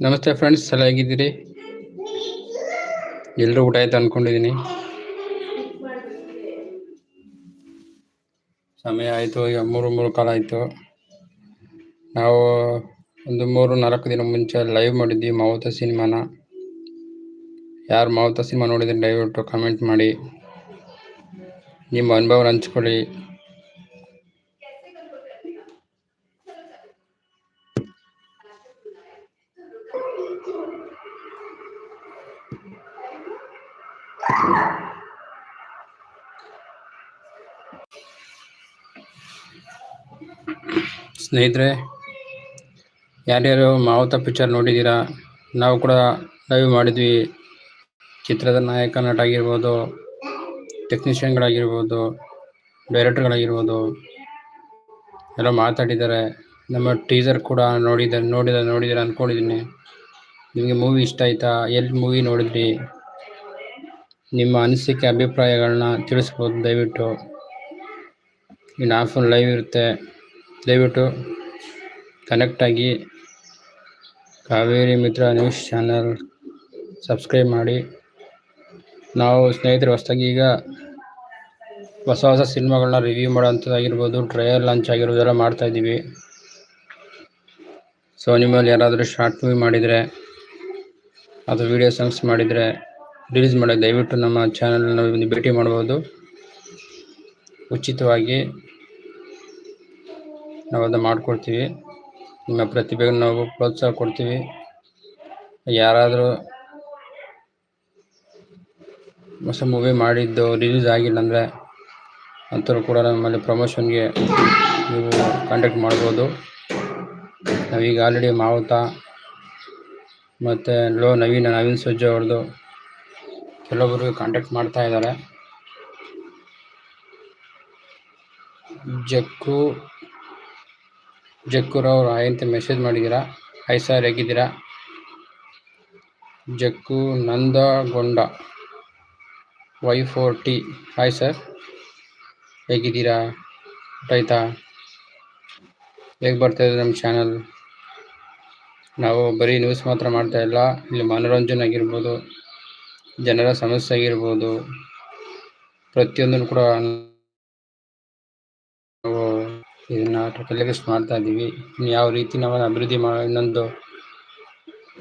ನಮಸ್ತೆ ಫ್ರೆಂಡ್ಸ್ ಎಲ್ಲ ಹೇಗಿದ್ದೀರಿ ಎಲ್ಲರೂ ಊಟ ಆಯ್ತು ಅನ್ಕೊಂಡಿದ್ದೀನಿ. ಸಮಯ ಆಯಿತು, ಈಗ ಮೂರು ಮೂರು ಕಾಲ ಆಯಿತು. ನಾವು ಒಂದು ಮೂರು, ನಾಲ್ಕು ದಿನ ಮುಂಚೆ ಲೈವ್ ಮಾಡಿದ್ವಿ ಮಾವುತ ಸಿನಿಮಾನ. ಯಾರು ಮಾವುತ ಸಿನಿಮಾ ನೋಡಿದ್ರೆ ದಯವಿಟ್ಟು ಕಮೆಂಟ್ ಮಾಡಿ. ನಿಮ್ಮ ಅನುಭವನ ಹಂಚ್ಕೊಳ್ಳಿ. ಸ್ನೇಹಿತರೆ, ಯಾರ್ಯಾರು ಮಾವುತ ಪಿಕ್ಚರ್ ನೋಡಿದ್ದೀರಾ, ನಾವು ಕೂಡ ಲೈವ್ ಮಾಡಿದ್ವಿ. ಚಿತ್ರದ ನಾಯಕ ನಟ ಆಗಿರ್ಬೋದು ಟೆಕ್ನಿಷಿಯನ್ಗಳಾಗಿರ್ಬೋದು ಡೈರೆಕ್ಟರ್ಗಳಾಗಿರ್ಬೋದು ಎಲ್ಲ ಮಾತಾಡಿದ್ದಾರೆ. ನಮ್ಮ ಟೀಸರ್ ಕೂಡ ನೋಡಿದ ನೋಡಿದ ನೋಡಿದ್ದೀರ ಅಂದ್ಕೊಂಡಿದ್ದೀನಿ ನಿಮಗೆ ಮೂವಿ ಇಷ್ಟ ಆಯ್ತಾ? ಎಲ್ಲಿ ಮೂವಿ ನೋಡಿದ್ರಿ? ನಿಮ್ಮ ಅನಿಸಿಕೆ ಅಭಿಪ್ರಾಯಗಳನ್ನ ತಿಳಿಸ್ಬೋದು ದಯವಿಟ್ಟು. ಇನ್ನು ಹಾಫ್ ಲೈವ್ ಇರುತ್ತೆ. ದಯವಿಟ್ಟು ಕನೆಕ್ಟ್ ಆಗಿ Kaveri Mitra news channel subscribe ಮಾಡಿ. ನಾವು ಸ್ನೇಹಿತರು ಹೊಸದಾಗಿ ಈಗ ಹೊಸ ಹೊಸ ಸಿನಿಮಾಗಳನ್ನ ರಿವ್ಯೂ ಮಾಡೋಂಥದ್ದಾಗಿರ್ಬೋದು ಟ್ರೈಲರ್ ಲಾಂಚ್ ಆಗಿರೋದೆಲ್ಲ ಮಾಡ್ತಾಯಿದ್ದೀವಿ ಸೊ ನಿಮ್ಮಲ್ಲಿ ಯಾರಾದರೂ ಶಾರ್ಟ್ ಮೂವಿ ಮಾಡಿದರೆ ಅದು ವಿಡಿಯೋ ಸಾಂಗ್ಸ್ ಮಾಡಿದರೆ ರಿಲೀಸ್ ಮಾಡಿ, ದಯವಿಟ್ಟು ನಮ್ಮ ಚಾನಲ್ನ ಒಂದು ಭೇಟಿ ಮಾಡ್ಬೋದು. ಉಚಿತವಾಗಿ ನಾವು ಅದನ್ನು ಮಾಡಿಕೊಡ್ತೀವಿ. ನಿಮ್ಮ ಪ್ರತಿಭೆಗೆ ನಾವು ಪ್ರೋತ್ಸಾಹ ಕೊಡ್ತೀವಿ. ಯಾರಾದರೂ ಹೊಸ ಮೂವಿ ಮಾಡಿದ್ದು ರಿಲೀಸ್ ಆಗಿಲ್ಲ ಅಂದರೆ ಅಂಥವ್ರು ಕೂಡ ನಮ್ಮಲ್ಲಿ ಪ್ರಮೋಷನ್ಗೆ ನೀವು ಕಾಂಟ್ಯಾಕ್ಟ್ ಮಾಡ್ಬೋದು. ನಾವೀಗ ಆಲ್ರೆಡಿ ಮಾವುತ ಮತ್ತು ಲೋ ನವೀನ ನವೀನ್ ಸಜ್ಜು ಅವ್ರದ್ದು ಕೆಲವೊಬ್ಬರು ಕಾಂಟ್ಯಾಕ್ಟ್ ಮಾಡ್ತಾ ಇದ್ದಾರೆ. ಜಕ್ಕು ಜಕ್ಕುರವ್ರು ಹಾಯ್ ಅಂತ ಮೆಸೇಜ್ ಮಾಡಿದ್ದೀರಾ? ಹಾಯ್ ಸರ್ ಹೇಗಿದ್ದೀರಾ? Jakku Nandagonda. Y four T hi sir ಹೇಗಿದ್ದೀರಾ? ಊಟ ಹೇಗೆ ಬರ್ತಾ ಬರ್ತಾಯಿದೆ ನಮ್ಮ ಚಾನಲ್ ನಾವು ಬರೀ ನ್ಯೂಸ್ ಮಾತ್ರ ಮಾಡ್ತಾ ಇಲ್ಲ. ಇಲ್ಲಿ ಮನೋರಂಜನೆ ಆಗಿರ್ಬೋದು, ಜನರ ಸಮಸ್ಯೆ ಆಗಿರ್ಬೋದು, ಪ್ರತಿಯೊಂದನ್ನು ಕೂಡ ನಾವು ಇದನ್ನು ಟೆಲಿಕಾಸ್ಟ್ ಮಾಡ್ತಾ ಇದ್ದೀವಿ. ಯಾವ ರೀತಿ ನಾವು ಅಭಿವೃದ್ಧಿ ಮಾ ಇನ್ನೊಂದು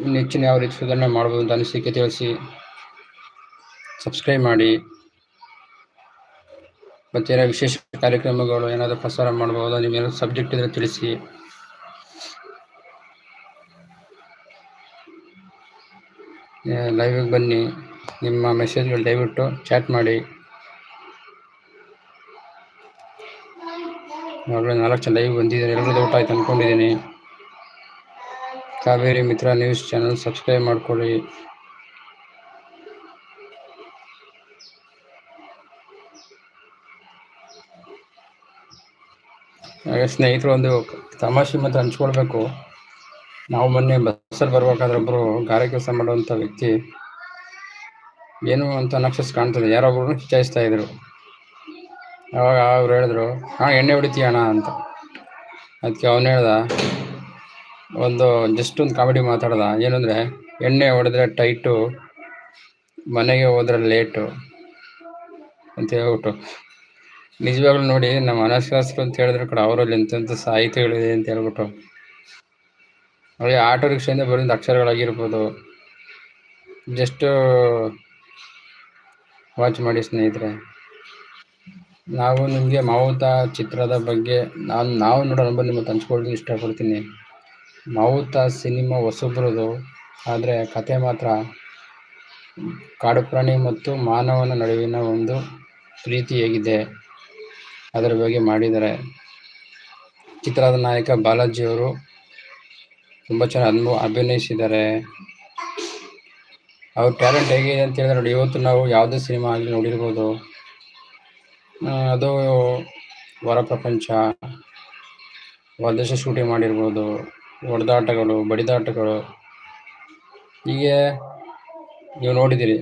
ಇನ್ನು ಹೆಚ್ಚಿನ ಯಾವ ರೀತಿ ಸುಧಾರಣೆ ಮಾಡ್ಬೋದು ಅಂತ ಅನಿಸಿಕೆ ತಿಳಿಸಿ. ಸಬ್ಸ್ಕ್ರೈಬ್ ಮಾಡಿ. ಮತ್ತೆ ಏನೋ ವಿಶೇಷ ಕಾರ್ಯಕ್ರಮಗಳು ಏನಾದರೂ ಪ್ರಸಾರ ಮಾಡ್ಬೋದು ನಿಮ್ಗೇನಾದ್ರು ಸಬ್ಜೆಕ್ಟ್ ಇದ್ರೆ ತಿಳಿಸಿ. ಲೈವಿಗೆ ಬನ್ನಿ. ನಿಮ್ಮ ಮೆಸೇಜ್ಗಳು ದಯವಿಟ್ಟು ಚಾಟ್ ಮಾಡಿ. ನಾಳೆ ನಾಲ್ಕು ಜನ ಲೈವ್ ಬಂದಿದ್ದಾರೆ ಎಲ್ಲರೂ ಊಟ ಆಯ್ತು ಅಂದ್ಕೊಂಡಿದ್ದೀನಿ Kaveri Mitra news channel subscribe ಮಾಡ್ಕೊಳ್ಳಿ. ಹಾಗೆ ಸ್ನೇಹಿತರು ಒಂದು ತಮಾಷೆ ಮತ್ತು ಹಂಚ್ಕೊಳ್ಬೇಕು. ನಾವು ಮೊನ್ನೆ ಬಸ್ಸಲ್ಲಿ ಬರ್ಬೇಕಾದ್ರೆ ಒಬ್ಬರು ಗಾರೆ ಕೆಲಸ ಮಾಡುವಂಥ ವ್ಯಕ್ತಿ ಏನು ಅಂತ ನಕ್ಷಸ್ ಕಾಣ್ತದೆ. ಯಾರೊಬ್ಬರು ಚಿಚಾಯಿಸ್ತಾ ಇದ್ರು. ಅವಾಗ ಅವ್ರು ಹೇಳಿದ್ರು, ಹಾಂ, ಎಣ್ಣೆ ಹೊಡಿತೀಯಣ ಅಂತ. ಅದಕ್ಕೆ ಅವನು ಹೇಳ್ದ, ಒಂದು ಜಸ್ಟ್ ಒಂದು ಕಾಮಿಡಿ ಮಾತಾಡ್ದ. ಏನಂದರೆ ಎಣ್ಣೆ ಹೊಡೆದ್ರೆ ಟೈಟು, ಮನೆಗೆ ಹೋದ್ರೆ ಲೇಟು, ಅಂತ ಹೇಳ್ಬಿಟ್ಟು. ನಿಜವಾಗ್ಲೂ ನೋಡಿ, ನಮ್ಮ ಅನಶಾಸ್ತ್ರ ಅಂತ ಹೇಳಿದ್ರೆ ಕೂಡ ಅವರಲ್ಲಿ ಎಂತೆಂಥ ಸಾಹಿತ್ಯಗಳಿದೆ ಅಂತ ಹೇಳ್ಬಿಟ್ಟು. ಅವ್ರಿಗೆ ಆಟೋ ರಿಕ್ಷಾಯಿಂದ ಬರೋದು ಅಕ್ಷರಗಳಾಗಿರ್ಬೋದು. ಜಸ್ಟ್ ವಾಚ್ ಮಾಡಿ ಸ್ನೇಹಿತರೆ. ನಾವು ನಿಮಗೆ ಮಾವುತ ಚಿತ್ರದ ಬಗ್ಗೆ ನಾನು, ನಾವು ನೋಡೋ ಅನುಭವ ನಿಮ್ಮ ಹಂಚ್ಕೊಳ್ಳೋದು ಇಷ್ಟಪಡ್ತೀನಿ. ಮಾವುತ ಸಿನಿಮಾ ಹೊಸಬ್ರದು, ಆದರೆ ಕತೆ ಮಾತ್ರ ಕಾಡು ಪ್ರಾಣಿ ಮತ್ತು ಮಾನವನ ನಡುವಿನ ಒಂದು ಪ್ರೀತಿ ಹೇಗಿದೆ ಅದರ ಬಗ್ಗೆ ಮಾಡಿದ್ದಾರೆ. ಚಿತ್ರದ ನಾಯಕ ಬಾಲಾಜಿಯವರು ತುಂಬ ಚೆನ್ನಾಗಿ ಅಭಿನಯಿಸಿದ್ದಾರೆ. ಅವ್ರ ಟ್ಯಾಲೆಂಟ್ ಹೇಗಿದೆ ಅಂತ ಹೇಳಿದ್ರೆ ನೋಡಿ, ಇವತ್ತು ನಾವು ಯಾವುದೇ ಸಿನಿಮಾ ಆಗಲಿ ನೋಡಿರ್ಬೋದು. ಅದು ಹೊರ ಪ್ರಪಂಚ ಹೊರದೇಶ ಶೂಟಿಂಗ್ ಮಾಡಿರ್ಬೋದು, ಹೊಡೆದಾಟಗಳು, ಬಡಿದಾಟಗಳು. ಹೀಗೆ ನೀವು ನೋಡಿದ್ದೀರಿ.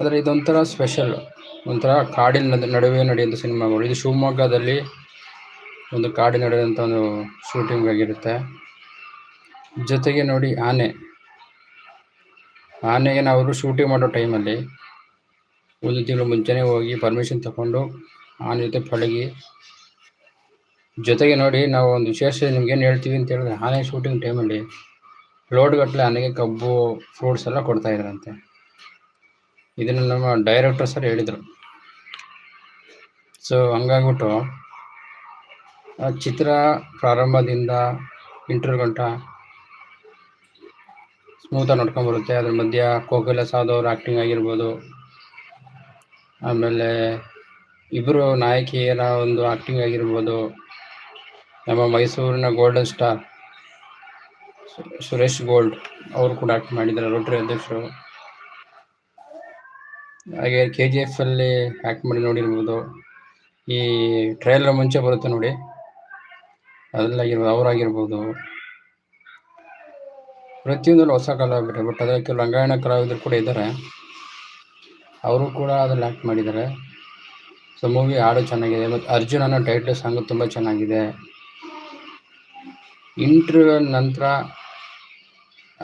ಆದರೆ ಇದೊಂಥರ ಸ್ಪೆಷಲ್ ಒಂಥರ ಕಾಡಿನ ನಡುವೆ ನಡೆಯುವಂಥ ಸಿನಿಮಾಗಳು ಇದು ಶಿವಮೊಗ್ಗದಲ್ಲಿ ಒಂದು ಕಾಡಿನ ನಡೆಯುವಂಥ ಒಂದು ಶೂಟಿಂಗ್ ಆಗಿರುತ್ತೆ. ಜೊತೆಗೆ ನೋಡಿ ಆನೆ. ಆನೆಗೆ ನಾವು ಶೂಟಿಂಗ್ ಮಾಡೋ ಟೈಮಲ್ಲಿ ಒಂದು ತಿಂಗಳು ಮುಂಚೆನೇ ಹೋಗಿ ಪರ್ಮಿಷನ್ ತಗೊಂಡು ಆನೆ ಜೊತೆ ಪಳಗಿ. ಜೊತೆಗೆ ನೋಡಿ ನಾವು ಒಂದು ವಿಶೇಷ ನಿಮ್ಗೇನು ಹೇಳ್ತೀವಿ ಅಂತ ಹೇಳಿದ್ರೆ ಆನೆ ಶೂಟಿಂಗ್ ಟೈಮಲ್ಲಿ ಲೋಡ್ ಗಟ್ಟಲೆ ಆನೆಗೆ ಕಬ್ಬು ಫ್ರೂಟ್ಸ್ ಎಲ್ಲ ಕೊಡ್ತಾ ಇದ್ರಂತೆ ಇದನ್ನು ನಮ್ಮ ಡೈರೆಕ್ಟರ್ ಸರ್ ಹೇಳಿದರು. ಸೊ ಹಂಗಾಗ್ಬಿಟ್ಟು ಚಿತ್ರ ಪ್ರಾರಂಭದಿಂದ ಇಂಟರ್ ಗಂಟ ಸ್ಮೂತಾಗಿ ನೋಡ್ಕೊಂಡು ಬರುತ್ತೆ. ಅದ್ರ ಮಧ್ಯ ಕೋಕಿಲ ಸಾಧವ್ರ ಆ್ಯಕ್ಟಿಂಗ್ ಆಗಿರ್ಬೋದು. ಆಮೇಲೆ ಇಬ್ಬರು ನಾಯಕಿಯರ ಒಂದು ಆ್ಯಕ್ಟಿಂಗ್ ಆಗಿರ್ಬೋದು. ನಮ್ಮ ಮೈಸೂರಿನ ಗೋಲ್ಡನ್ ಸ್ಟಾರ್ ಸುರೇಶ್ ಗೋಲ್ಡ್, ಅವರು ಕೂಡ ಆ್ಯಕ್ಟ್ ಮಾಡಿದ್ದಾರೆ, ರೋಟರಿ ಅಧ್ಯಕ್ಷರು. ಹಾಗೆ ಕೆ ಜಿ ಎಫ್ ಅಲ್ಲಿ ಆ್ಯಕ್ಟ್ ಮಾಡಿ ನೋಡಿರ್ಬೋದು. ಈ ಟ್ರೈಲರ್ ಮುಂಚೆ ಬರುತ್ತೆ ನೋಡಿ. ಅದಲ್ಲಾಗಿರ್ಬೋದು ಅವರಾಗಿರ್ಬೋದು. ಪ್ರತಿಯೊಂದರಲ್ಲೂ ಹೊಸ ಕಲಾವಿದರು ಬಟ್ ಅದಕ್ಕೆ ರಂಗಾಯಣ ಕಲಾವಿದರು ಕೂಡ ಇದ್ದಾರೆ. ಅವರು ಕೂಡ ಅದ್ರಲ್ಲಿ ಆ್ಯಕ್ಟ್ ಮಾಡಿದ್ದಾರೆ. ಸೊ ಮೂವಿ ಹಾಡು ಚೆನ್ನಾಗಿದೆ. ಮತ್ತು ಅರ್ಜುನ್ ಅನ್ನೋ ಟೈಟ್ಲ್ ಸಾಂಗು ತುಂಬ ಚೆನ್ನಾಗಿದೆ. ಇಂಟರ್ವ್ಯೂ ನಂತರ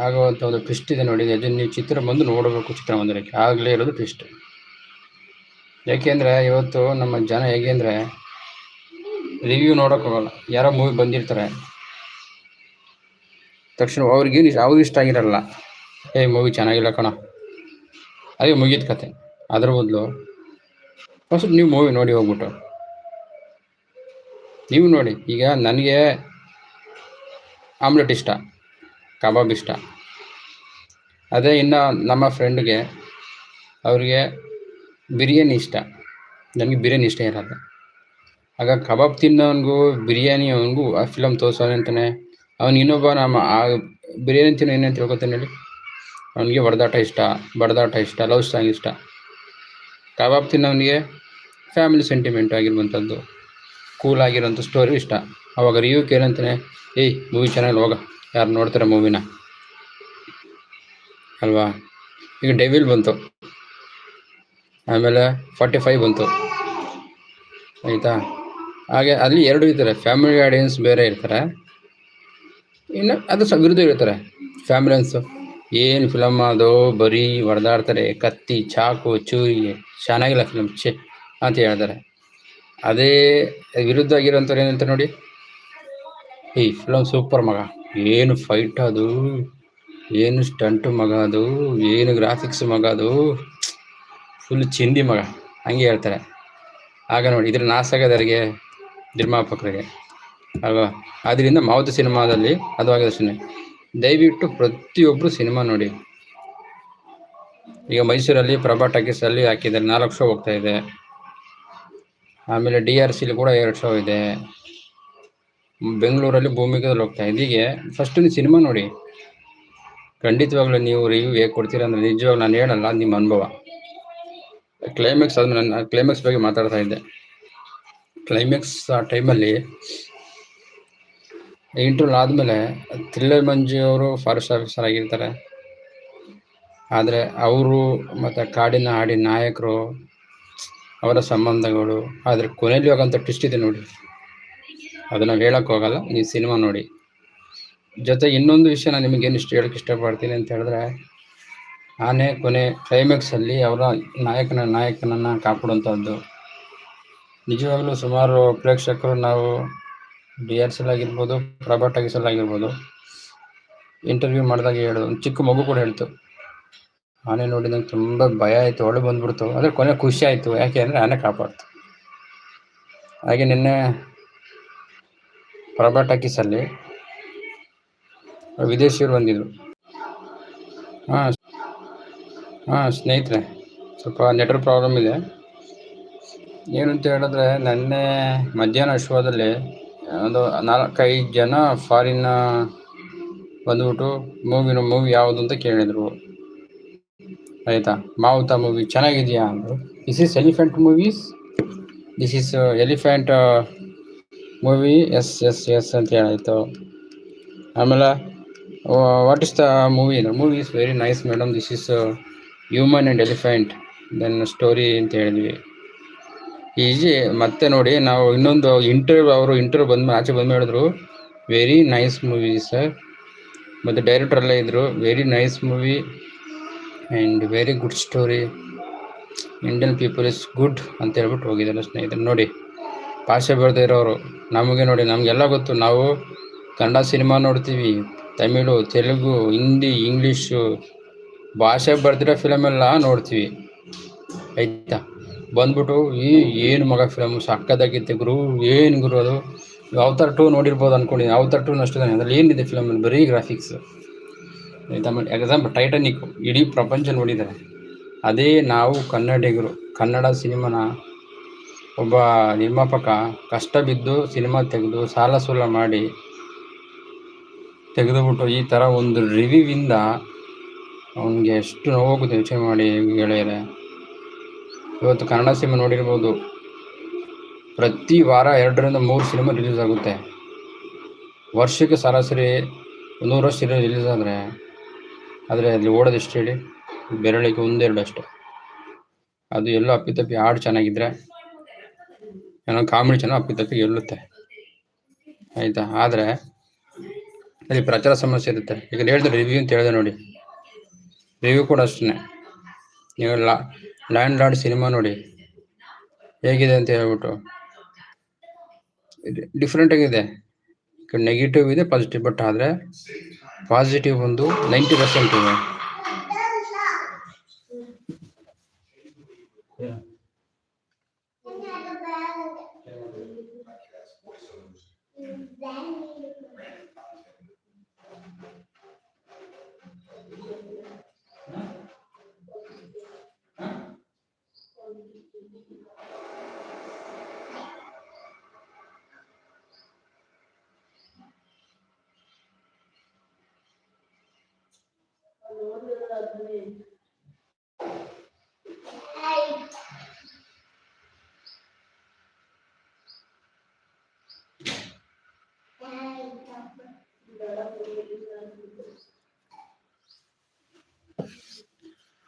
ಆಗುವಂಥ ಒಂದು ಟ್ವಿಸ್ಟ್ ಇದೆ ನೋಡಿ ಅದನ್ನು ನೀವು ಚಿತ್ರ ಬಂದು ನೋಡಬೇಕು ಚಿತ್ರಮಂದಿರಕ್ಕೆ ಆಗಲೇ ಇರೋದು ಟ್ವಿಸ್ಟ್ ಯಾಕೆಂದರೆ ಇವತ್ತು ನಮ್ಮ ಜನ ಹೇಗೆ ಅಂದರೆ ರಿವ್ಯೂ ನೋಡೋಕ್ಕಾಗಲ್ಲ ಯಾರೋ ಮೂವಿ ಬಂದಿರ್ತಾರೆ. ತಕ್ಷಣ ಅವ್ರಿಗೆ ಅವ್ರಿಗೆ ಇಷ್ಟ ಆಗಿರಲ್ಲ. ಏ ಮೂವಿ ಚೆನ್ನಾಗಿಲ್ಲ ಕಣ. ಅದೇ ಮುಗಿದ ಕತೆ. ಅದ್ರ ಬದಲು ಫಸ್ಟ್ ನೀವು ಮೂವಿ ನೋಡಿ ಹೋಗ್ಬಿಟ್ಟು. ನೀವು ನೋಡಿ, ಈಗ ನನಗೆ ಆಮ್ಲೆಟ್ ಇಷ್ಟ. ಕಬಾಬ್ ಇಷ್ಟ. ಅದೇ ಇನ್ನು ನಮ್ಮ ಫ್ರೆಂಡ್ಗೆ ಅವ್ರಿಗೆ ಬಿರಿಯಾನಿ ಇಷ್ಟ. ನನಗೆ ಬಿರಿಯಾನಿ ಇಷ್ಟ ಇರೋದು ಆಗ ಕಬಾಬ್ ತಿನ್ನೋನಿಗೂ, ಬಿರಿಯಾನಿ ಅವನಿಗೂ, ಆ ಫಿಲಮ್ ತೋರಿಸೋನೆ ಅಂತಾನೆ. ಅವ್ನು ಇನ್ನೊಬ್ಬ ನಮ್ಮ ಆ ಬಿರಿಯಾನಿ ತಿನ್ನೋ ಏನೇನು ತಿಳ್ಕೊತಾನೆ ಹೇಳಿ? ಅವನಿಗೆ ಹೊಡೆದಾಟ ಇಷ್ಟ, ಬಡದಾಟ ಇಷ್ಟ, ಲವ್ ಸಾಂಗ್ ಇಷ್ಟ. ಕಬಾಬ್ ತಿನ್ನೋನಿಗೆ ಫ್ಯಾಮಿಲಿ ಸೆಂಟಿಮೆಂಟ್ ಆಗಿರುವಂಥದ್ದು. ಕೂಲ್ ಆಗಿರೋಂಥ ಸ್ಟೋರಿ ಇಷ್ಟ. ಅವಾಗ ರಿವ್ಯೂ ಕೇಳಂತಾನೆ ಏಯ್ ಮೂವಿ ಚೆನ್ನಾಗಿ ಹೋಗ. ಯಾರು ನೋಡ್ತಾರೆ ಮೂವಿನ? ಅಲ್ವಾ? ಈಗ ಡೆವಿಲ್ ಬಂತು. ಆಮೇಲೆ ಫಾರ್ಟಿ ಫೈವ್ ಬಂತು. ಆಯಿತಾ? ಹಾಗೆ ಅಲ್ಲಿ ಎರಡು ಇರ್ತಾರೆ. ಫ್ಯಾಮಿಲಿ ಆಡಿಯನ್ಸ್ ಬೇರೆ ಇರ್ತಾರೆ. ಇನ್ನು ಅದು ಸಹ ವಿರುದ್ಧ ಇರ್ತಾರೆ. ಫ್ಯಾಮಿಲಿಯನ್ಸು ಏನು ಫಿಲಮ್ ಅದು? ಬರೀ ಹೊಡೆದಾಡ್ತಾರೆ. ಕತ್ತಿ, ಚಾಕು, ಚೂರಿ. ಚೆನ್ನಾಗಿಲ್ಲ ಫಿಲಮ್ ಛೆ ಅಂತ ಹೇಳ್ತಾರೆ. ಅದೇ ವಿರುದ್ಧ ಆಗಿರೋಂಥವ್ರು ಏನಂತ ನೋಡಿ? ಈ ಫಿಲಮ್ ಸೂಪರ್ ಮಗ. ಏನು ಫೈಟ್ ಅದು? ಏನು ಸ್ಟಂಟು ಮಗ ಅದು? ಏನು ಗ್ರಾಫಿಕ್ಸ್ ಮಗ ಅದು? ಫುಲ್ ಚಿಂದಿ ಮಗ. ಹಂಗೆ ಹೇಳ್ತಾರೆ. ಆಗ ನೋಡಿ ಇದ್ರ ನಾಸಾಗದವರಿಗೆ ನಿರ್ಮಾಪಕರಿಗೆ, ಅಲ್ವಾ? ಆದ್ದರಿಂದ ಮಾವುತ ಸಿನಿಮಾದಲ್ಲಿ ಅದು ಆಗಿದೆ ಸುಮ್ಮನೆ ದಯವಿಟ್ಟು ಪ್ರತಿಯೊಬ್ಬರು ಸಿನಿಮಾ ನೋಡಿ. ಈಗ ಮೈಸೂರಲ್ಲಿ ಪ್ರಭಾ ಟಾಕೀಸಲ್ಲಿ ಹಾಕಿದ್ದಾರೆ. ನಾಲ್ಕು ಶೋ ಹೋಗ್ತಾ ಇದೆ. ಆಮೇಲೆ ಡಿ ಆರ್ ಸಿಲಿ ಕೂಡ ಎರಡು ಶೋ ಇದೆ. ಬೆಂಗಳೂರಲ್ಲಿ ಭೂಮಿಕದಲ್ಲಿ ಹೋಗ್ತಾ ಇದೀಗೆ ಫಸ್ಟ್ ನೀವು ಸಿನಿಮಾ ನೋಡಿ. ಖಂಡಿತವಾಗ್ಲೂ ನೀವು ರಿವ್ಯೂ ಹೇಗೆ ಕೊಡ್ತೀರಾ ಅಂದ್ರೆ ನಿಜವಾಗ್ಲೂ ನಾನು ಹೇಳಲ್ಲ, ನಿಮ್ಮ ಅನುಭವ. ಕ್ಲೈಮ್ಯಾಕ್ಸ್ ಅದು ನಾನು ಕ್ಲೈಮ್ಯಾಕ್ಸ್ ಬಗ್ಗೆ ಮಾತಾಡ್ತಾ ಇದ್ದೆ. ಕ್ಲೈಮ್ಯಾಕ್ಸ್ ಆ ಟೈಮಲ್ಲಿ ಇಂಟರ್ವ್ಯೂ ಆದಮೇಲೆ ಥ್ರಿಲ್ಲರ್ ಮಂಜು ಅವರು ಫಾರೆಸ್ಟ್ ಆಫೀಸರ್ ಆಗಿರ್ತಾರೆ. ಆದರೆ ಅವರು ಮತ್ತು ಕಾಡಿನ ಹಾಡಿನ ನಾಯಕರು ಅವರ ಸಂಬಂಧಗಳು, ಆದರೆ ಕೊನೆಯಲ್ಲಿ ಹೋಗೋಂಥ ಟ್ವಿಸ್ಟ್ ಇದೆ ನೋಡಿ. ಅದನ್ನು ಹೇಳೋಕ್ಕೋಗಲ್ಲ ಹೋಗಲ್ಲ ನೀವು ಸಿನಿಮಾ ನೋಡಿ. ಜೊತೆ ಇನ್ನೊಂದು ವಿಷಯ ನಾನು ನಿಮಗೇನು ಇಷ್ಟ ಹೇಳಕ್ಕೆ ಇಷ್ಟಪಡ್ತೀನಿ ಅಂತ ಹೇಳಿದ್ರೆ, ಆನೆ, ಕೊನೆ ಕ್ಲೈಮ್ಯಾಕ್ಸಲ್ಲಿ ಅವರ ನಾಯಕನ, ನಾಯಕನನ್ನು ಕಾಪಾಡುವಂಥದ್ದು ನಿಜವಾಗ್ಲೂ ಸುಮಾರು ಪ್ರೇಕ್ಷಕರು ನಾವು ಡಿ ಆರ್ ಸೆಲ್ ಆಗಿರ್ಬೋದು, ಪ್ರಭಾ ಟಾಕೀಸಲ್ಲಿ ಆಗಿರ್ಬೋದು ಇಂಟರ್ವ್ಯೂ ಮಾಡಿದಾಗ ಹೇಳೋದು ಚಿಕ್ಕ ಮಗು ಕೂಡ ಹೇಳ್ತು. ಆನೆ ನೋಡಿ ನಂಗೆ ತುಂಬ ಭಯ ಆಯಿತು ಒಳ್ಳೆ ಬಂದ್ಬಿಡ್ತು. ಆದರೆ ಕೊನೆ ಖುಷಿ ಆಯಿತು, ಯಾಕೆ ಅಂದರೆ ಆನೆ ಕಾಪಾಡ್ತು. ಹಾಗೆ ನಿನ್ನೆ ಪ್ರಭಾ ಟಾಕೀಸಲ್ಲಿ ವಿದೇಶಿಯರು ಬಂದಿದ್ರು. ಹಾಂ ಹಾಂ, ಸ್ನೇಹಿತರೆ, ಸ್ವಲ್ಪ ನೆಟ್ವರ್ಕ್ ಪ್ರಾಬ್ಲಮ್ ಇದೆ. ಏನು ಅಂತ ಹೇಳಿದ್ರೆ, ನೆನ್ನೆ ಮಧ್ಯಾಹ್ನ ಶೋದಲ್ಲಿ ಒಂದು ನಾಲ್ಕೈದು ಜನ ಫಾರಿನ್ನ ಬಂದ್ಬಿಟ್ಟು ಮೂವಿನ ಮೂವಿ ಯಾವುದು ಅಂತ ಕೇಳಿದರು. ಆಯಿತಾ? ಮಾವುತ ಮೂವಿ ಚೆನ್ನಾಗಿದೆಯಾ ಅಂದರು. This is elephant movies this is elephant movie yes yes yes ಅಂತ ಹೇಳಾಯಿತು ಆಮೇಲೆ what is the movie movie is very nice madam this is human and elephant then story ಅಂತ ಹೇಳಿದ್ವಿ. ಈಜಿ, ಮತ್ತೆ ನೋಡಿ, ನಾವು ಇನ್ನೊಂದು ಇಂಟರ್ವ್ಯೂ ಅವರು ಇಂಟರ್ವ್ಯೂ ಬಂದ, ಆಚೆ ಬಂದು ಹೇಳಿದ್ರು ವೆರಿ ನೈಸ್ ಮೂವಿ ಸರ್ ಮತ್ತು ಡೈರೆಕ್ಟರ್ ಎಲ್ಲ ಇದ್ದರು very nice movie and very good story Indian people is good ಅಂತ ಹೇಳ್ಬಿಟ್ಟು ಹೋಗಿದ್ದಾರೆ ಸ್ನೇಹಿತರೆ, ನೋಡಿ. ಭಾಷೆ ಬರದೇ ಇರೋರು. ನಮಗೆ ನೋಡಿ ನಮಗೆಲ್ಲ ಗೊತ್ತು. ನಾವು ಕನ್ನಡ ಸಿನಿಮಾ ನೋಡ್ತೀವಿ. ತಮಿಳು, ತೆಲುಗು, ಹಿಂದಿ, ಇಂಗ್ಲೀಷು ಭಾಷೆ ಬರ್ದಿರೋ ಫಿಲಮೆಲ್ಲ ನೋಡ್ತೀವಿ. ಆಯ್ತಾ? ಬಂದ್ಬಿಟ್ಟು ಈ ಏನು ಮಗ ಫಿಲಮ್ ಸಕ್ಕದಾಗಿತ್ತು ಗುರು, ಏನು ಗುರು ಅದು? ಅವತಾರ್ ಟೂ ನೋಡಿರ್ಬೋದು ಅಂದ್ಕೊಂಡಿದ್ದೀನಿ ಅವತಾರ್ ಟೂ ನಷ್ಟು ಅದ್ರಲ್ಲಿ ಏನಿದೆ ಫಿಲಮಲ್ಲಿ ಬರೀ ಗ್ರಾಫಿಕ್ಸ್ ಆಯ್ತಾ? ಎಕ್ಸಾಂಪಲ್ ಟೈಟಾನಿಕ್ ಇಡೀ ಪ್ರಪಂಚ ನೋಡಿದ್ದಾರೆ. ಅದೇ ನಾವು ಕನ್ನಡಿಗರು. ಕನ್ನಡ ಸಿನಿಮಾನ ಒಬ್ಬ ನಿರ್ಮಾಪಕ ಕಷ್ಟ ಬಿದ್ದು ಸಿನಿಮಾ ತೆಗೆದು ಸಾಲ ಸೂಲ ಮಾಡಿ ತೆಗೆದುಬಿಟ್ಟು ಈ ಥರ ಒಂದು ರಿವ್ಯೂವಿಂದ ಅವನಿಗೆ ಎಷ್ಟು ನೋವಾಗುತ್ತೆ ಯೋಚನೆ ಮಾಡಿ ಗೆಳೆಯರೆ. ಇವತ್ತು ಕನ್ನಡ ಸಿನಿಮಾ ನೋಡಿರ್ಬೋದು. ಪ್ರತಿ ವಾರ ಎರಡರಿಂದ ಮೂರು ಸಿನಿಮಾ ರಿಲೀಸ್ ಆಗುತ್ತೆ. ವರ್ಷಕ್ಕೆ ಸರಾಸರಿ ನೂರು ವರ್ಷ ರಿಲೀಸ್ ಆದರೆ ಆದರೆ ಅಲ್ಲಿ ಓಡೋದು ಎಷ್ಟು ಹೇಳಿ? ಬೆರಳಿಗೆ ಒಂದೆರಡು ಅಷ್ಟೆ. ಅದು ಎಲ್ಲೋ ಅಪ್ಪಿತಪ್ಪಿ ಹಾಡು ಚೆನ್ನಾಗಿದ್ರೆ ಏನೋ ಕಾಮಿಡಿ ಚೆನ್ನಾಗಿ ಅಪ್ಪಿತಪ್ಪಿ ಗೆಲ್ಲುತ್ತೆ ಆಯಿತಾ? ಆದರೆ ಅಲ್ಲಿ ಪ್ರಚಾರ ಸಮಸ್ಯೆ ಇರುತ್ತೆ. ಈಗ ಹೇಳಿದ್ರೆ ರಿವ್ಯೂ ಅಂತ ಹೇಳಿದೆ ನೋಡಿ. ರಿವ್ಯೂ ಕೂಡ ಅಷ್ಟೇ ನೀವು ಲ್ಯಾಂಡ್ ಲಾರ್ಡ್ ಸಿನಿಮಾ ನೋಡಿ. ಹೇಗಿದೆ ಅಂತ ಹೇಳ್ಬಿಟ್ಟು. ಡಿಫ್ರೆಂಟ್ ಆಗಿದೆ. ನೆಗೆಟಿವ್ ಇದೆ ಪಾಸಿಟಿವ್ ಬಟ್ ಆದರೆ ಪಾಸಿಟಿವ್ ಒಂದು ನೈಂಟಿ ಪರ್ಸೆಂಟ್ ಇದೆ.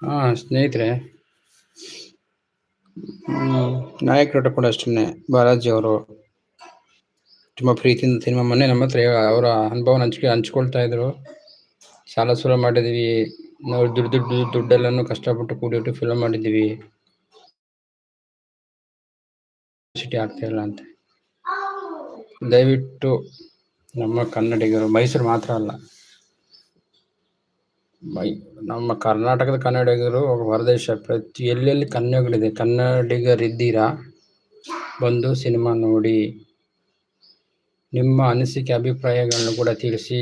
ಹಾಂ, ಸ್ನೇಹಿತರೆ. ನಾಯಕರು ಕೂಡ ಅಷ್ಟೇ ಬಾಲಾಜಿ ಅವರು ತುಂಬ ಪ್ರೀತಿಯಿಂದ ಸಿನಿಮಾ ಮೊನ್ನೆ ನಮ್ಮ ಹತ್ರ ಅವರ ಅನುಭವನ ಹಂಚಿಕೆ ಹಂಚ್ಕೊಳ್ತಾ ಇದ್ರು. ಸಾಲ ಸೂಲ ಮಾಡಿದ್ದೀವಿ ನಾವು ದುಡ್ಡು ದುಡ್ಡು ದುಡ್ಡೆಲ್ಲನೂ ಕಷ್ಟಪಟ್ಟು ಕೂಡಿಟ್ಟು ಫಿಲ್ಮ್ ಮಾಡಿದ್ದೀವಿ ಸಿಟಿ ಆಗ್ತಾ ಇಲ್ಲ ಅಂತ. ದಯವಿಟ್ಟು ನಮ್ಮ ಕನ್ನಡಿಗರು ಮೈಸೂರು ಮಾತ್ರ ಅಲ್ಲ. ನಮ್ಮ ಕರ್ನಾಟಕದ ಕನ್ನಡಿಗರು ಹೊರದೇಶ ಪ್ರತಿ ಎಲ್ಲೆಲ್ಲಿ ಕನ್ನಡಿಗರಿದೆ, ಕನ್ನಡಿಗರಿದ್ದೀರಾ? ಬಂದು ಸಿನಿಮಾ ನೋಡಿ, ನಿಮ್ಮ ಅನಿಸಿಕೆ, ಅಭಿಪ್ರಾಯಗಳನ್ನು ಕೂಡ ತಿಳಿಸಿ,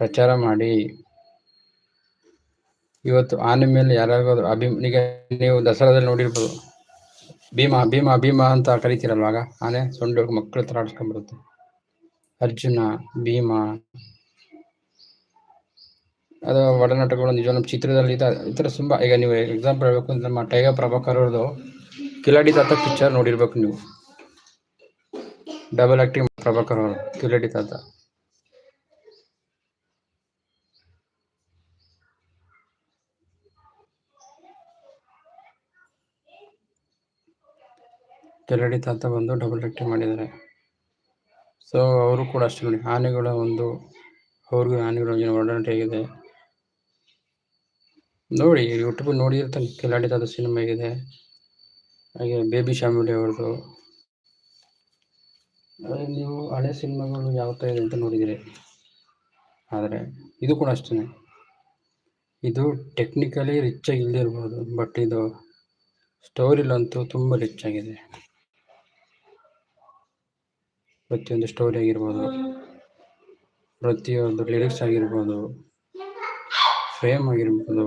ಪ್ರಚಾರ ಮಾಡಿ. ಇವತ್ತು ಆನೆ ಮೇಲೆ ಯಾರಾದ್ರೂ ಅಭಿ, ಈಗ ನೀವು ದಸರಾದಲ್ಲಿ ನೋಡಿರ್ಬೋದು. ಭೀಮಾ ಭೀಮಾ ಭೀಮಾ ಅಂತ ಕರಿತೀರಲ್ವಾಗ ಆನೆ, ಸೊಂಡು, ಮಕ್ಕಳು ಹತ್ರ ಆಡಿಸ್ಕೊಂಡ್ಬರುತ್ತೆ ಅರ್ಜುನ, ಭೀಮಾ. ಅದು ಒಡನಾಟಗಳು ನಿಜ ಚಿತ್ರದಲ್ಲಿ ಈ ಥರ ತುಂಬ ಈಗ ನೀವು ಎಕ್ಸಾಂಪಲ್ ಹೇಳಬೇಕು ಅಂದ್ರೆ ನಮ್ಮ ಟೈಗರ್ ಪ್ರಭಾಕರ್ ಅವ್ರದ್ದು ಕಿಲಾಡಿ ತಾತ ಪಿಕ್ಚರ್ ನೋಡಿರ್ಬೇಕು ನೀವು. ಡಬಲ್ ಆಕ್ಟಿಂಗ್ ಪ್ರಭಾಕರ್ ಅವರು ಕಿಲಾಡಿ ತಾತ ಕಿಲಾಡಿ ತಾತ ಬಂದು ಡಬಲ್ ಆಕ್ಟಿಂಗ್ ಮಾಡಿದ್ದಾರೆ. ಸೊ ಅವರು ಕೂಡ ಅಷ್ಟೇ ನೋಡಿ, ಆನೆಗಳ ಒಂದು ಅವ್ರಿಗೂ ಆನೆಗಳ ಒಡನಾಟ ಹೇಗಿದೆ. ನೋಡಿ ಯೂಟ್ಯೂಬ್ ನೋಡಿರ್ತಾನೆ ಕಿಲಾಡಿದಾದ ಸಿನಿಮಾ ಇದೆ ಹಾಗೆ ಬೇಬಿ ಶಾಮಿಲಿ ಅವ್ರದ್ದು. ನೀವು ಹಳೆ ಸಿನಿಮಾಗಳು ಯಾವ ಥರ ಇದೆ ಅಂತ ನೋಡಿದಿರಿ. ಆದರೆ ಇದು ಕೂಡ ಅಷ್ಟೇ ಇದು ಟೆಕ್ನಿಕಲಿ ರಿಚ್ ಆಗಿ ಬಟ್ ಇದು ಸ್ಟೋರಿಲಂತೂ ತುಂಬ ರಿಚ್ ಆಗಿದೆ. ಪ್ರತಿಯೊಂದು ಸ್ಟೋರಿ ಆಗಿರ್ಬೋದು, ಪ್ರತಿಯೊಂದು ಲಿರಿಕ್ಸ್ ಆಗಿರ್ಬೋದು ಫ್ರೇಮ್ ಆಗಿರ್ಬೋದು.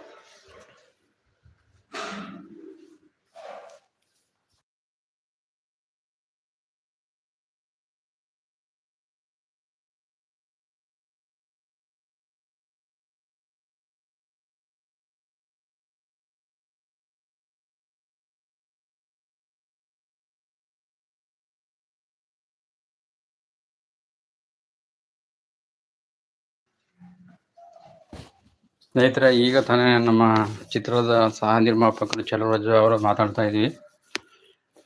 ಸ್ನೇಹಿತರೆ, ಈಗ ತಾನೇ ನಮ್ಮ ಚಿತ್ರದ ಸಹ ನಿರ್ಮಾಪಕರು ಚಲರಾಜು ಅವರು ಮಾತಾಡ್ತಾ ಇದ್ವಿ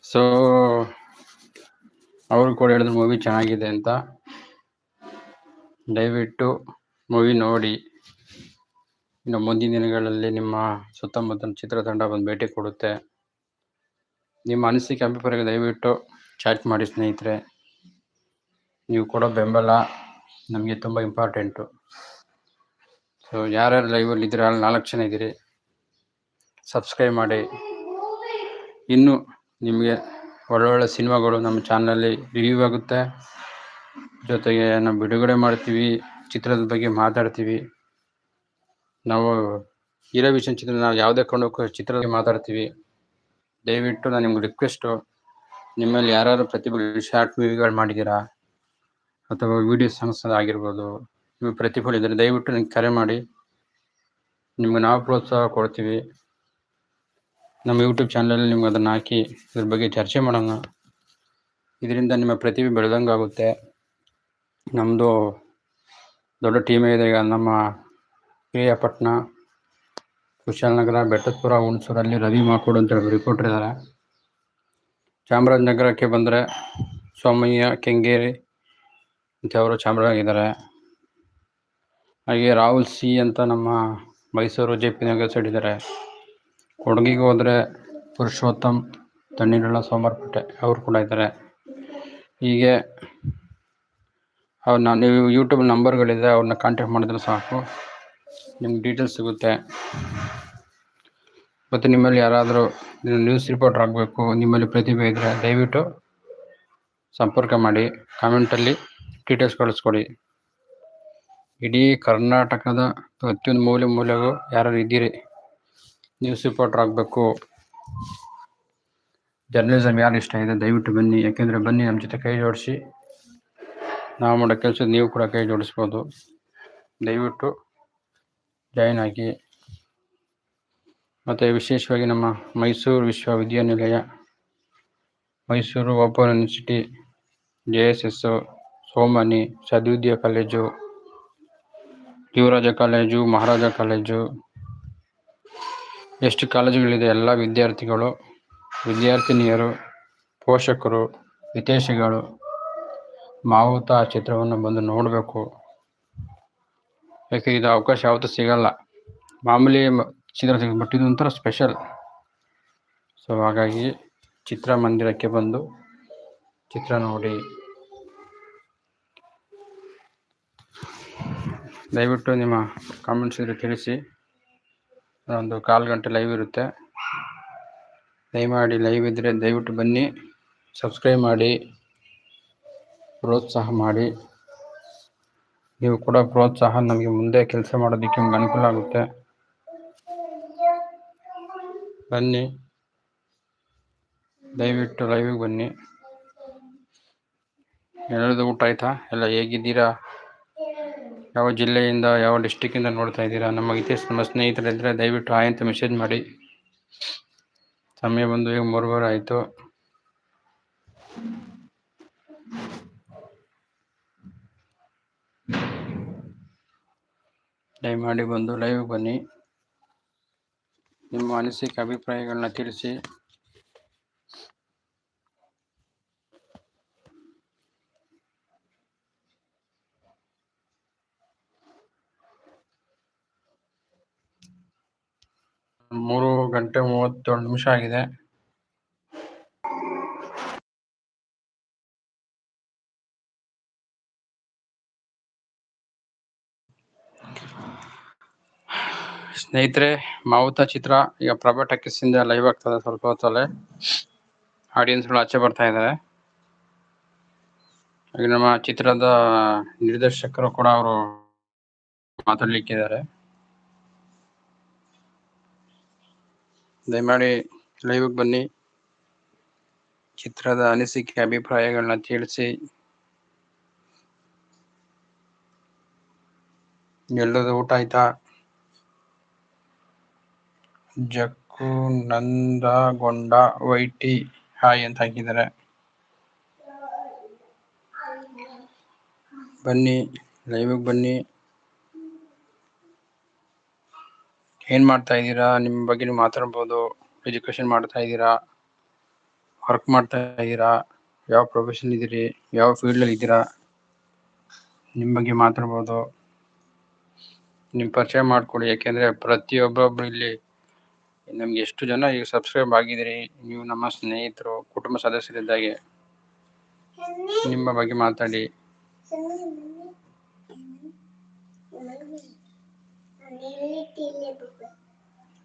ಸೊ ಅವರು ಕೂಡ ಹೇಳಿದ್ರು ಮೂವಿ ಚೆನ್ನಾಗಿದೆ ಅಂತ ದಯವಿಟ್ಟು ಮೂವಿ ನೋಡಿ. ಇನ್ನು ಮುಂದಿನ ದಿನಗಳಲ್ಲಿ ನಿಮ್ಮ ಸುತ್ತಮುತ್ತ ಚಿತ್ರತಂಡ ಬಂದು ಭೇಟಿ ಕೊಡುತ್ತೆ. ನಿಮ್ಮ ಅನಿಸಿಕೆ ಅಭಿಪ್ರಾಯ ದಯವಿಟ್ಟು ಚಾಟ್ ಮಾಡಿ ಸ್ನೇಹಿತರೆ. ನೀವು ಕೊಡೋ ಬೆಂಬಲ ನಮಗೆ ತುಂಬ ಇಂಪಾರ್ಟೆಂಟು ಸೊ ಯಾರ್ಯಾರು ಲೈವಲ್ಲಿ ಇದ್ದೀರಾ? ಅಲ್ಲಿ ನಾಲ್ಕು ಜನ ಇದ್ದೀರಿ. ಸಬ್ಸ್ಕ್ರೈಬ್ ಮಾಡಿ. ಇನ್ನು ನಿಮಗೆ ಒಳ್ಳೊಳ್ಳೆ ಸಿನಿಮಾಗಳು ನಮ್ಮ ಚಾನಲಲ್ಲಿ ರಿವ್ಯೂ ಆಗುತ್ತೆ. ಜೊತೆಗೆ ನಾವು ಬಿಡುಗಡೆ ಮಾಡ್ತೀವಿ, ಚಿತ್ರದ ಬಗ್ಗೆ ಮಾತಾಡ್ತೀವಿ. ನಾವು ವಿಷನ್ ಚಿತ್ರ ನಾವು ಯಾವುದೇ ಕೊಂಡೋಕ್ಕೂ ಚಿತ್ರದ ಮಾತಾಡ್ತೀವಿ. ದಯವಿಟ್ಟು ನಾನು ನಿಮ್ಗೆ ರಿಕ್ವೆಸ್ಟು ನಿಮ್ಮಲ್ಲಿ ಯಾರು ಪ್ರತಿಭೆ ಶಾರ್ಟ್ ಮೂವಿಗಳು ಮಾಡಿದ್ದೀರಾ? ಅಥವಾ ವಿಡಿಯೋ ಸಾಂಗ್ಸ್ ಆಗಿರ್ಬೋದು ನೀವು ಪ್ರತಿಫಲ ಇದ್ದರೆ ದಯವಿಟ್ಟು ನಿಮ್ಗೆ ಕರೆ ಮಾಡಿ. ನಿಮ್ಗೆ ನಾವು ಪ್ರೋತ್ಸಾಹ ಕೊಡ್ತೀವಿ. ನಮ್ಮ ಯೂಟ್ಯೂಬ್ ಚಾನಲಲ್ಲಿ ನಿಮ್ಗೆ ಅದನ್ನು ಹಾಕಿ ಇದ್ರ ಬಗ್ಗೆ ಚರ್ಚೆ ಮಾಡೋಣ. ಇದರಿಂದ ನಿಮ್ಮ ಪ್ರತಿಭೆ ಬೆಳೆದಂಗೆ ಆಗುತ್ತೆ. ನಮ್ಮದು ದೊಡ್ಡ ಟೀಮೇ ಇದೆ ಈಗ ನಮ್ಮ ಪ್ರಿಯಪಟ್ಟಣ ಕುಶಾಲನಗರ ಬೆಟ್ಟದಪುರ ಹುಣಸೂರಲ್ಲಿ ರವಿ ಮಾಕೋಡು ಅಂತ ಹೇಳಿ ರಿಪೋರ್ಟರ್ ಇದ್ದಾರೆ. ಚಾಮರಾಜನಗರಕ್ಕೆ ಬಂದರೆ ಸೋಮಯ್ಯ ಕೆಂಗೇರಿ ಅವರು ಚಾಮರಾಜ ಹಾಗೆ ರಾಹುಲ್ ಸಿ ಅಂತ ನಮ್ಮ Mysuru J P Nagar side ಇದ್ದಾರೆ ಕೊಡಗಿಗೆ ಹೋದರೆ ಪುರುಷೋತ್ತಮ್ ತಣ್ಣೀರುಳ್ಳ ಸೋಮವಾರಪೇಟೆ ಅವರು ಕೂಡ ಇದ್ದಾರೆ ಹೀಗೆ ಅವ್ರನ್ನ ನೀವು ಯೂಟ್ಯೂಬ್ ನಂಬರ್ಗಳಿದೆ ಅವ್ರನ್ನ ಕಾಂಟ್ಯಾಕ್ಟ್ ಮಾಡಿದ್ರೆ ಸಾಕು. ನಿಮ್ಗೆ ಡೀಟೇಲ್ಸ್ ಸಿಗುತ್ತೆ. ಮತ್ತು ನಿಮ್ಮಲ್ಲಿ ಯಾರಾದರೂ ನ್ಯೂಸ್ ರಿಪೋರ್ಟರ್ ಆಗಬೇಕು, ನಿಮ್ಮಲ್ಲಿ ಪ್ರತಿಭೆ ಇದ್ದರೆ ದಯವಿಟ್ಟು ಸಂಪರ್ಕ ಮಾಡಿ. ಕಾಮೆಂಟಲ್ಲಿ ಡೀಟೇಲ್ಸ್ ಕಳಿಸ್ಕೊಡಿ. ಇಡೀ ಕರ್ನಾಟಕದ ಪ್ರತಿಯೊಂದು ಮೂಲೆ ಮೂಲೆಗೂ ಯಾರು ಇದ್ದೀರಿ? ನ್ಯೂಸ್ ರಿಪೋರ್ಟರ್ ಆಗಬೇಕು. ಜರ್ನಲಿಸಮ್ ಯಾರು ಇಷ್ಟ ಇದೆ? ದಯವಿಟ್ಟು ಬನ್ನಿ. ಯಾಕೆಂದರೆ ಬನ್ನಿ ನಮ್ಮ ಜೊತೆ ಕೈ ಜೋಡಿಸಿ. ನಾವು ಮಾಡೋ ಕೆಲಸ ನೀವು ಕೂಡ ಕೈ ಜೋಡಿಸ್ಬೋದು. ದಯವಿಟ್ಟು ಜಾಯಿನ್ ಆಗಿ. ಮತ್ತು ವಿಶೇಷವಾಗಿ ನಮ್ಮ ಮೈಸೂರು ವಿಶ್ವವಿದ್ಯಾನಿಲಯ, Mysuru open university J S S Somani, Sadvidya college Yuvaraja college, Maharaja college, ಎಷ್ಟು ಕಾಲೇಜುಗಳಿದೆ, ಎಲ್ಲ ವಿದ್ಯಾರ್ಥಿಗಳು, ವಿದ್ಯಾರ್ಥಿನಿಯರು, ಪೋಷಕರು ವಿದೇಶಿಗಳು ಮಾವುತ ಚಿತ್ರವನ್ನು ಬಂದು ನೋಡಬೇಕು. ಯಾಕೆ, ಇದು ಅವಕಾಶ ಯಾವತ್ತೂ ಸಿಗಲ್ಲ. ಮಾಮೂಲಿ ಚಿತ್ರ ಬಟ್ ಇದು ಒಂಥರ ಸ್ಪೆಷಲ್ ಸೊ ಹಾಗಾಗಿ ಚಿತ್ರಮಂದಿರಕ್ಕೆ ಬಂದು ಚಿತ್ರ ನೋಡಿ. ದಯವಿಟ್ಟು ನಿಮ್ಮ ಕಾಮೆಂಟ್ಸ್ ಇದ್ರೆ ತಿಳಿಸಿ. ಒಂದು ಕಾಲು ಗಂಟೆ ಲೈವ್ ಇರುತ್ತೆ. ದಯಮಾಡಿ ಲೈವ್ ಇದ್ದರೆ ದಯವಿಟ್ಟು ಬನ್ನಿ. ಸಬ್ಸ್ಕ್ರೈಬ್ ಮಾಡಿ. ಪ್ರೋತ್ಸಾಹ ಮಾಡಿ. ನೀವು ಕೂಡ ಪ್ರೋತ್ಸಾಹ ನಮಗೆ ಮುಂದೆ ಕೆಲಸ ಮಾಡೋದಕ್ಕೆ ನಮ್ಗೆ ಅನುಕೂಲ ಆಗುತ್ತೆ. ಬನ್ನಿ. ದಯವಿಟ್ಟು ಲೈವಿಗೆ ಬನ್ನಿ. ಎಲ್ಲರದು ಊಟ ಆಯ್ತಾ? ಎಲ್ಲ ಹೇಗಿದ್ದೀರಾ? ಯಾವ ಜಿಲ್ಲೆಯಿಂದ, ಯಾವ ಡಿಸ್ಟಿಕ್ಕಿಂದ ನೋಡ್ತಾ ಇದ್ದೀರಾ? ನಮ್ಮ ಇತಿಹಾಸ, ನಮ್ಮ ಸ್ನೇಹಿತರಿದ್ದರೆ ದಯವಿಟ್ಟು ಆಯ್ ಅಂತ ಮೆಸೇಜ್ ಮಾಡಿ. ಸಮಯ ಬಂದು ಈಗ ಮೂರುವರೆ ಆಯಿತು. ದಯಮಾಡಿ ಬಂದು ಲೈವ್ ಬನ್ನಿ. ನಿಮ್ಮ ಅನಿಸಿಕೆ, ಅಭಿಪ್ರಾಯಗಳನ್ನ ತಿಳಿಸಿ. ಮೂರು ಗಂಟೆ ಮೂವತ್ತೇಳು ನಿಮಿಷ ಆಗಿದೆ. ಸ್ನೇಹಿತರೆ, ಮಾವುತ ಚಿತ್ರ ಈಗ ಪ್ರಭಾ ಇಂದ ಲೈವ್ ಆಗ್ತದೆ ಸ್ವಲ್ಪ ಹೊತ್ತಲ್ಲೇ. ಆಡಿಯನ್ಸ್ಗಳು ಆಚೆ ಬರ್ತಾ ಇದ್ದಾರೆ. ಈಗ ನಮ್ಮ ಚಿತ್ರದ ನಿರ್ದೇಶಕರು ಕೂಡ ಅವರು ಮಾತಾಡ್ಲಿಕ್ಕಿದ್ದಾರೆ. ದಯಮಾಡಿ ಲೈವ್ಗೆ ಬನ್ನಿ. ಚಿತ್ರದ ಅನಿಸಿಕೆ, ಅಭಿಪ್ರಾಯಗಳನ್ನ ತಿಳಿಸಿ. ಎಲ್ಲದ ಊಟ ಆಯ್ತಾ? ಜಕ್ಕು ನಂದಗೊಂಡ ವೈಟಿ, ಹಾಯ್ ಅಂತ ಹಾಕಿದ್ದಾರೆ. ಬನ್ನಿ ಲೈವ್ಗೆ ಬನ್ನಿ. ಏನು ಮಾಡ್ತಾ ಇದ್ದೀರಾ? ನಿಮ್ಮ ಬಗ್ಗೆ ನೀವು ಮಾತಾಡ್ಬೋದು. ಎಜುಕೇಶನ್ ಮಾಡ್ತಾ ಇದ್ದೀರಾ? ವರ್ಕ್ ಮಾಡ್ತಾ ಇದ್ದೀರಾ? ಯಾವ ಪ್ರೊಫೆಷನ್ ಇದ್ದೀರಿ? ಯಾವ ಫೀಲ್ಡಲ್ಲಿ ಇದ್ದೀರಾ? ನಿಮ್ಮ ಬಗ್ಗೆ ಮಾತಾಡ್ಬೋದು. ನಿಮ್ಮ ಪರಿಚಯ ಮಾಡ್ಕೊಡಿ ಯಾಕೆಂದರೆ ಪ್ರತಿಯೊಬ್ಬೊಬ್ರು ಇಲ್ಲಿ ನಮ್ಗೆ ಎಷ್ಟು ಜನ ಈಗ ಸಬ್ಸ್ಕ್ರೈಬ್ ಆಗಿದ್ರಿ ನೀವು ನಮ್ಮ ಸ್ನೇಹಿತರು, ಕುಟುಂಬ ಸದಸ್ಯರಿದ್ದಾಗೆ. ನಿಮ್ಮ ಬಗ್ಗೆ ಮಾತಾಡಿ.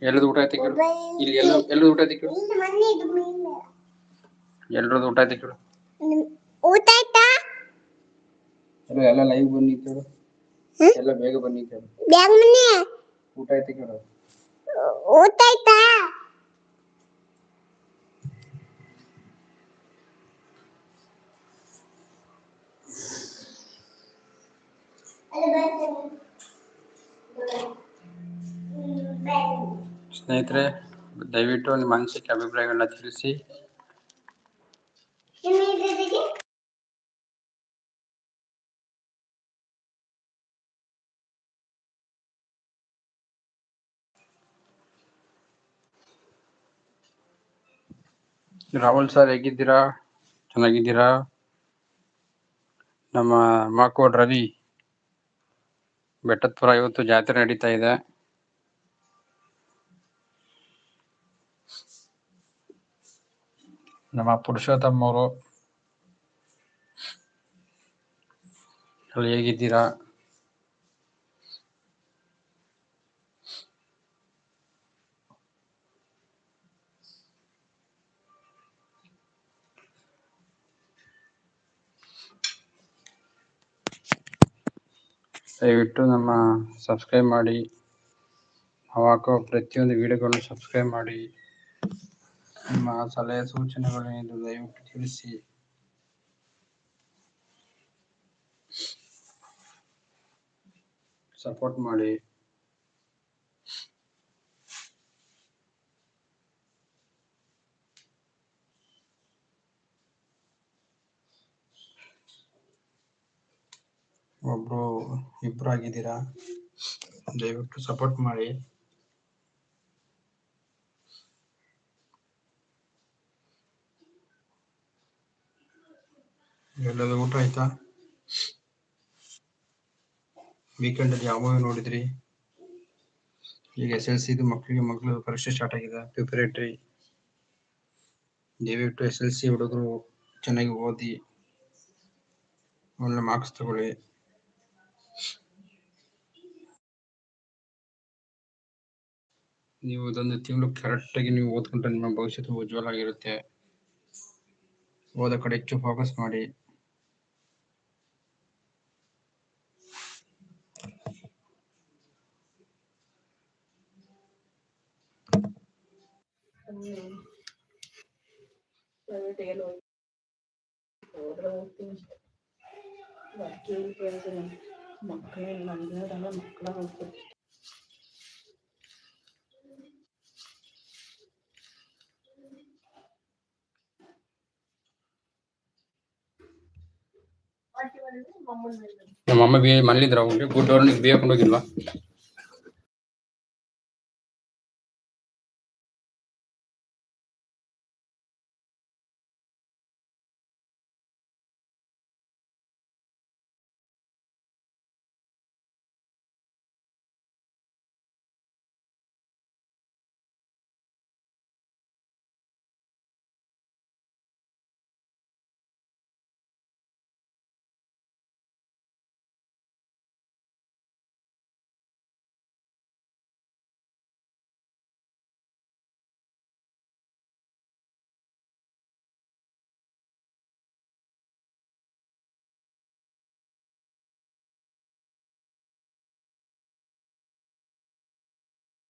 ಎಲ್ಲದು ಊಟ ಆಯ್ತು ಕೇಳು. ಇಲ್ಲಿ ಎಲ್ಲ ಎಲ್ಲದು ಊಟ ಆಯ್ತು ಕೇಳು. ಎಲ್ರದ್ದು ಊಟ ಆಯ್ತು ಕೇಳು. ಊಟ ಆಯ್ತಾ? ಎಲ್ಲ ಎಲ್ಲ ಲೈವ್ ಬನ್ನಿ ಕೇಳು. ಎಲ್ಲ ಬೇಗ ಬನ್ನಿ ಕೇಳು. ಬೇಗ ಮನೆ? ಊಟ ಆಯ್ತು ಕೇಳು. ಊಟ ಆಯ್ತಾ? ಸ್ನೇಹಿತರೆ, ದಯವಿಟ್ಟು ನಿಮ್ಮ ಅನಿಸಿಕೆ, ಅಭಿಪ್ರಾಯಗಳನ್ನ ತಿಳಿಸಿ. ರಾಹುಲ್ ಸರ್ ಹೇಗಿದ್ದೀರಾ? ಚೆನ್ನಾಗಿದ್ದೀರಾ? ನಮ್ಮ ಮಾಕೋಡ್ ರವಿ ಬೆಟ್ಟದಪುರ ಇವತ್ತು ಜಾತ್ರೆ ನಡೀತಾ ಇದೆ. ನಮ್ಮ ಪುರುಷೋತ್ತಮ್ ಅವರು ಹೇಗಿದ್ದೀರಾ ದಯವಿಟ್ಟು ನಮ್ಮ ಸಬ್ಸ್ಕ್ರೈಬ್ ಮಾಡಿ ನಾವು ಹಾಕೋ ಪ್ರತಿಯೊಂದು ವಿಡಿಯೋಗಳನ್ನು ಸಬ್ಸ್ಕ್ರೈಬ್ ಮಾಡಿ. ನಿಮ್ಮ ಸಲಹೆ ಸೂಚನೆಗಳೇನಿದ್ರು ದಯವಿಟ್ಟು ತಿಳಿಸಿ. ಸಪೋರ್ಟ್ ಮಾಡಿ. ಒಬ್ರು ಇಬ್ರು ಆಗಿದ್ದೀರಾ? ದಯವಿಟ್ಟು ಸಪೋರ್ಟ್ ಮಾಡಿ. ಎಲ್ಲದ ಊಟ ಆಯ್ತಾ? ವೀಕೆಂಡ್ ಅಲ್ಲಿ ಯಾವ ನೋಡಿದ್ರಿ? ಈಗ ಎಸ್ ಎಲ್ ಸಿ ಮಕ್ಕಳಿಗೆ ಮಕ್ಕಳು ಪರೀಕ್ಷೆ ಸ್ಟಾರ್ಟ್ ಆಗಿದೆ ಪ್ರಿಪರೇಟರಿ ದಯವಿಟ್ಟು ಎಸ್ ಎಲ್ ಸಿ ಹುಡುಗರು ಚೆನ್ನಾಗಿ ಓದಿ, ಒಳ್ಳೆ ಮಾರ್ಕ್ಸ್ ತಗೊಳ್ಳಿ. ನೀವು ಇದೊಂದು ತಿಂಗಳು ಕರೆಕ್ಟಾಗಿ ನೀವು ಓದ್ಕೊಂಡ್ರೆ ನಿಮ್ಮ ಭವಿಷ್ಯ ಉಜ್ವಲ ಆಗಿರುತ್ತೆ. ಓದೋ ಕಡೆ ಹೆಚ್ಚು ಫೋಕಸ್ ಮಾಡಿ. ಪ್ರೈವೇಟಿಗೆಲ್ಲ ಹೋಗಿ ಹೋದ್ರೆ ಹೋಗ್ತೀನಿ ಅಷ್ಟೇ ಬಾಕಿ ಏನು ಪ್ರಯೋಜನ ಮಕ್ಕಳೇ ನಮ್ದಿರಲ್ಲ ಮಕ್ಕಳ ಹೋಗ್ತೀನಿ ನಮ್ಮ ಅಮ್ಮ ಬಿ ಮನೇಲಿದ್ರ ಅವ್ರಿಗೆ ಗುಡ್ ಅವ್ರನ್ನ ಬಿ ಹಾಕೊಂಡು ಹೋಗಿಲ್ವಾ